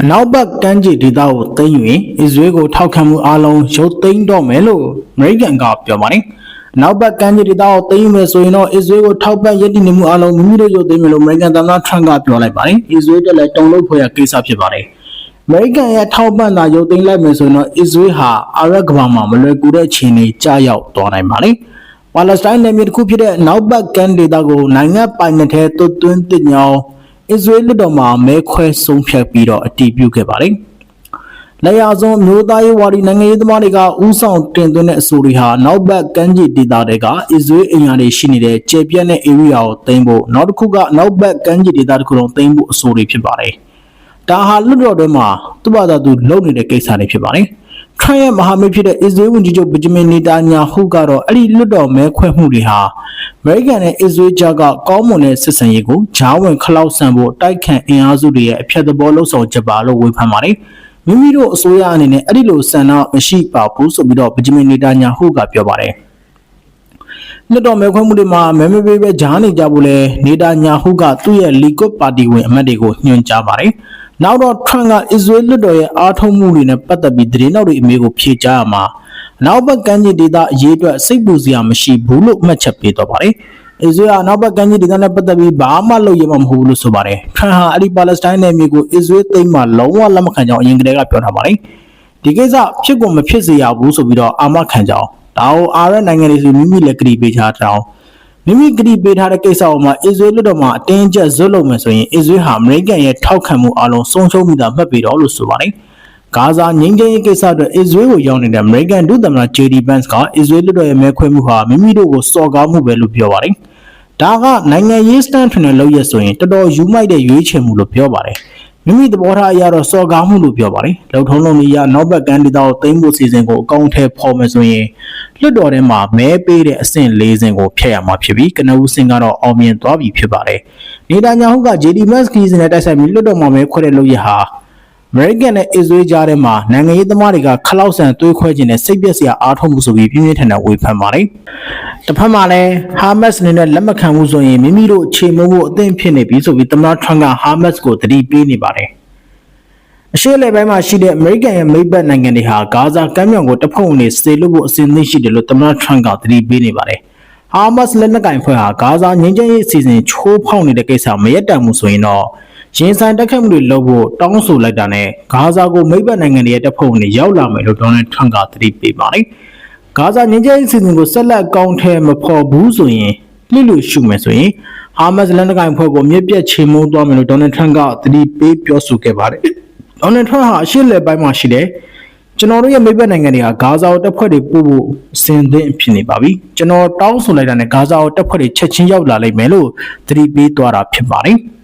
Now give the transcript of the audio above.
အနောက်ဘက်ကမ်းခြေဒေသကိုသိမ်းယူရင်အစ္စရေးကိုထောက်ခံမှုအလုံးရုပ်သိမ်းတော့မယ်လို့အမေရိကန်ကပြောပါတယ်။နောက်ဘက်ကမ်းခြေဒေသကိုသိမ်းယူမယ်ဆိုရင်တော့အစ္စရေးကိုထောက်ပံ့ရည်တည်နေမှုအလုံးမိမိတို့ရုပ်သိမ်းမယ်လို့အမေရိကန်သမ္မတထရန့်ကပြောလိုက်ပါတယ်။အစ္စရေးတက်လည်းတုံ့လို့ဖွယ်ရကိစ္စဖြစ်ပါတယ်။အမေရိကန်ရဲ့ထောက်ပံ့တာရုပ်သိမ်းလိုက်မယ်ဆိုရင်တော့အစ္စရေးဟာအာရပ်ကမ္ဘာမှာမလွယ်ကူတဲ့ခြေနေကြာရောက်သွားနိုင်ပါလေ။ပါလက်စတိုင်းနယ်မြေတစ်ခုဖြစ်တဲ့နောက်ဘက်ကန်ဒေတာကိုနိုင်ငံပိုင်နယ်ထဲသွတ်သွင်းတစ်ညောင်း အစ္စရေးလက်တော်မှာမဲခွဲဆုံးဖြတ်ပြီးတော့အတည်ပြုခဲ့ပါလေ။လက်ရဆုံးမျိုးသားရေးဝါဒီနိုင်ငံရေးသမားတွေကဥဆောင်တင်သွင်းတဲ့အဆိုတွေဟာနောက်ဘက်ကမ်းခြေဒေသတွေကအစ္စရေးအင်အားတွေရှိနေတဲ့ကျေပြတ်တဲ့ area ကိုသိမ်းဖို့နောက်တစ်ခုကနောက်ဘက်ကမ်းခြေဒေသတစ်ခုလုံးသိမ်းဖို့အဆိုတွေဖြစ်ပါတယ်။ ဒါဟာလွတ်တော်ထဲမှာသူ့ဘာသာသူလုပ်နေတဲ့ကိစ္စတွေဖြစ်ပါတယ်။ထရန့်ရဲ့မဟာမိတ်ဖြစ်တဲ့အစ္စရေးဝန်ကြီးချုပ်ဗဂျမင်နေတာညာဟုကတော့အဲ့ဒီလွတ်တော်မဲခွဲမှုတွေဟာအမေရိကန်နဲ့အစ္စရေးကြားကကောင်းမွန်တဲ့စစ်ဆင်ရေးကိုဂျားဝင်ခလောက်ဆန်ဖို့တိုက်ခန့်အင်အားစုတွေရဲ့အဖြတ်သဘောလှုပ်ဆောင်ချက်ပါလို့ဝေဖန်ပါတယ်။မိမိတို့အစိုးရအနေနဲ့အဲ့ဒီလိုဆန္ဒမရှိပါဘူးဆိုပြီးတော့ဗဂျမင်နေတာညာဟုကပြောပါတယ်။ လွတ်တော်မဲခွဲမှုတွေမှာမဲမဲပေးပဲဂျားနေကြဖို့လဲနေတာညာဟုကသူ့ရဲ့လီကွတ်ပါတီဝင်အမတ်တွေကိုညွှန်ကြားပါတယ်။နောက်တော့ထရန့်ကအစ္စရေးလွတ်တော်ရဲ့အားထုတ်မှုတွေနဲ့ပတ်သက်ပြီးသတင်းတော်တွေအမေကိုဖြေကြားရမှာအနောက်ဘက်ကမ်းခြေဒေသအရေးအတွက်စိတ်ပူစရာမရှိဘူးလို့မှတ်ချက်ပေးတော့ပါတယ်။အစ္စရေးကအနောက်ဘက်ကမ်းခြေဒေသနဲ့ပတ်သက်ပြီးဘာမှလုပ်ရမှာမဟုတ်ဘူးလို့ဆိုပါတယ်။ထရန့်ဟာအဲ့ဒီပါလက်စတိုင်းနယ်မြေကိုအစ္စရေးသိမ်းမှလုံးဝလက်မခံကြောင်းအရင်ကတည်းကပြောထားပါတယ်။ဒီကိစ္စဖြစ်ကုန်မဖြစ်စေရဘူးဆိုပြီးတော့အာမခံကြအောင် ဒါကိုအာရက်နိုင်ငံတွေဆိုမိမိလည်းကတိပေးထားကြအောင်မိမိကတိပေးထားတဲ့ကိစ္စအပေါ်မှာအစ္စရေးလွတ်တော်မှာအတင်းအကျပ်ဇွတ်လုပ်မယ်ဆိုရင်အစ္စရေးဟာအမေရိကန်ရဲ့ထောက်ခံမှုအလုံးဆုံးရှုံးမိတာမှတ်ပြီးတော့လို့ဆိုပါတယ်ဂါဇာငြိမ်းချမ်းရေးကိစ္စအတွက်အစ္စရေးကိုရောက်နေတဲ့အမေရိကန်ဒုသမ္မတ JD Vance ကအစ္စရေးလွတ်တော်ရဲ့မဲခွဲမှုဟာမိမိတို့ကိုစော်ကားမှုပဲလို့ပြောပါတယ်ဒါကနိုင်ငံရေးစတန်ထွင်တဲ့လုပ်ရဆိုရင်တော်တော်ယူမိုက်တဲ့ရွေးချယ်မှုလို့ပြောပါတယ် မိမိသဘောထားအရတော့စော်ကားမှုလို့ပြောပါတယ်။လုံထုံးလုံးကြီးရနောက်ဘက်ကန်ဒီတာကိုသိမ်းဖို့စီစဉ်ကိုအကောင့်ထဲပေါ်မယ်ဆိုရင်လွတ်တော်ထဲမှာမဲပေးတဲ့အဆင့်၄ဆင့်ကိုဖျက်ရမှာဖြစ်ပြီးကနဦးဆင့်ကတော့အောင်မြင်သွားပြီဖြစ်ပါတယ်။နေတာညာဟုက JD Max ခီးစဉ်နဲ့တိုက်ဆိုင်ပြီးလွတ်တော်မှာမဲခွဲတဲ့လုပ်ရဟာအ မေရိကန်နဲ့အစ္စရေးကြားထဲမှာနိုင်ငံရေးသမားတွေကခလောက်ဆန်သွေးခွဲခြင်းနဲ့စိတ်ပျက်စရာအားထုတ်မှုဆိုပြီးပြင်းပြင်းထန်ထန်ဝေဖန်ပါတယ်။တစ်ဖက်မှာလည်းဟာမတ်စ်အနေနဲ့လက်မခံမှုဆိုရင်မိမိတို့ခြေမုံဖို့အသင့်ဖြစ်နေပြီဆိုပြီးသမ္မတထရန့်ကဟာမတ်စ်ကိုတတိပေးနေပါတယ်။အရှေ့လေပိုင်းမှာရှိတဲ့အမေရိကန်ရဲ့မိတ်ဘက်နိုင်ငံတွေဟာဂါဇာကမ်းမြောင်ကိုတပ်ဖွဲ့ဝင်တွေစေလွှတ်ဖို့အစဉ်သင့်ရှိတယ်လို့သမ္မတထရန့်ကသတိပေးနေပါတယ်။ဟာမတ်စ်လက်နက်ကိုင်ဖွဲ့ဟာဂါဇာငြိမ်းချမ်းရေးအစီအစဉ်ချိုးဖောက်နေတဲ့ကိစ္စမရက်တံမှုဆိုရင်တော့ ရင်ဆိုင်တက်ခတ်မှုတွေလုပ်ဖို့တောင်းဆိုလိုက်တာနဲ့ဂါဇာကိုမိတ်ဘက်နိုင်ငံတွေရဲ့တပ်ဖွဲ့ဝင်တွေရောက်လာမယ်လို့ဒေါ်နယ်ထရန့်ကသတိပေးပါတယ်။ဂါဇာငြိမ်းချမ်းရေးအစီအစဉ်ကိုဆက်လက်အကောင်းထဲမဖော်ဘူးဆိုရင်လိလူရှုမယ်ဆိုရင်ဟာမတ်စ်လက်နက်ကိုင်ဖွဲ့ကိုမြစ်ပြတ်ချေမှုန်းသွားမယ်လို့ဒေါ်နယ်ထရန့်ကသတိပေးပြောဆိုခဲ့ပါတယ်။ဒေါ်နယ်ထရန့်ဟာအရှေ့လယ်ပိုင်းမှာရှိတယ်ကျွန်တော်တို့ရဲ့မိတ်ဘက်နိုင်ငံတွေကဂါဇာကိုတပ်ဖွဲ့တွေပို့ဖို့အစဉ်သင့်ဖြစ်နေပါပြီကျွန်တော်တောင်းဆိုလိုက်တာနဲ့ဂါဇာကိုတပ်ဖွဲ့တွေချက်ချင်းရောက်လာလိမ့်မယ်လို့သတိပေးသွားတာဖြစ်ပါတယ်။